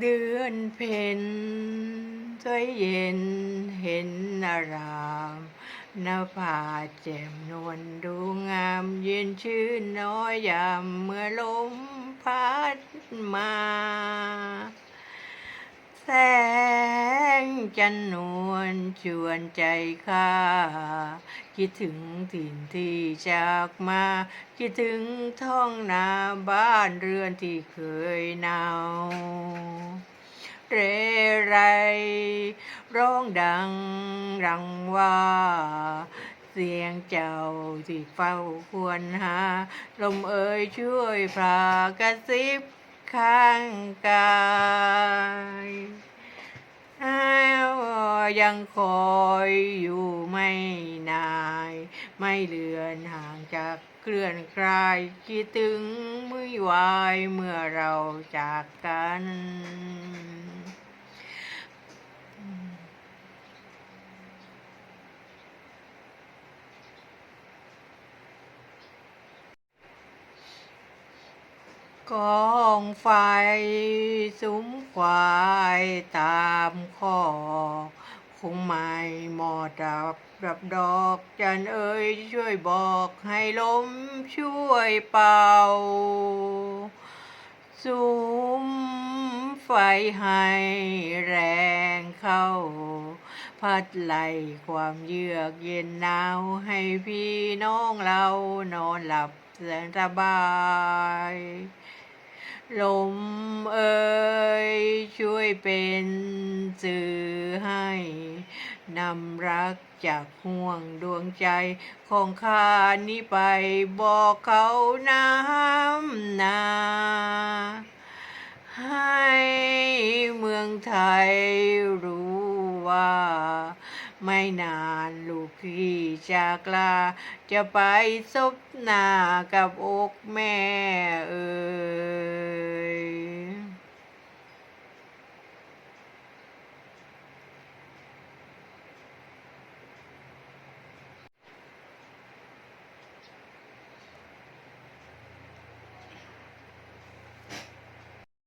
เดือนเพ็ญสวยเย็นเห็นอารามนาผาแจ่มนวลดูงามเย็นชื่นน้อยยามเมื่อลมพัดมา แสง จันนวลชวนใจข้า คิดถึงถิ่นที่จากมา คิดถึงท้องนาบ้านเรือนที่เคยหนาวเรไร ร้องดังรังว่า เสียงเจ้าที่เฝ้าควรหา ลมเอ่ยช่วยพรากระซิบข้างกาย ยังคอยอยู่ไม่นาย ไม่เลือนห่างจากเคลื่อนคลายคิดถึงมือวายเมื่อเราจากกัน กองไฟสุมควายตามคอ คงไม่หมอดับดับดอกจันเอ๋ยช่วยบอกให้ลมช่วยเป่าสุมไฟให้แรงเข้า พัดไหลความเยือกเย็นหนาวให้พี่น้องเรานอนหลับแสนสบาย ลมเอ่ย ช่วยเป็นสื่อให้นำรักจากห่วงดวงใจของข้านี้ไปบอกเขาน้ำนาให้เมืองไทยรู้ว่า ไม่นานลูกพี่จากลา จะไปซบหน้ากับอกแม่เอ่ย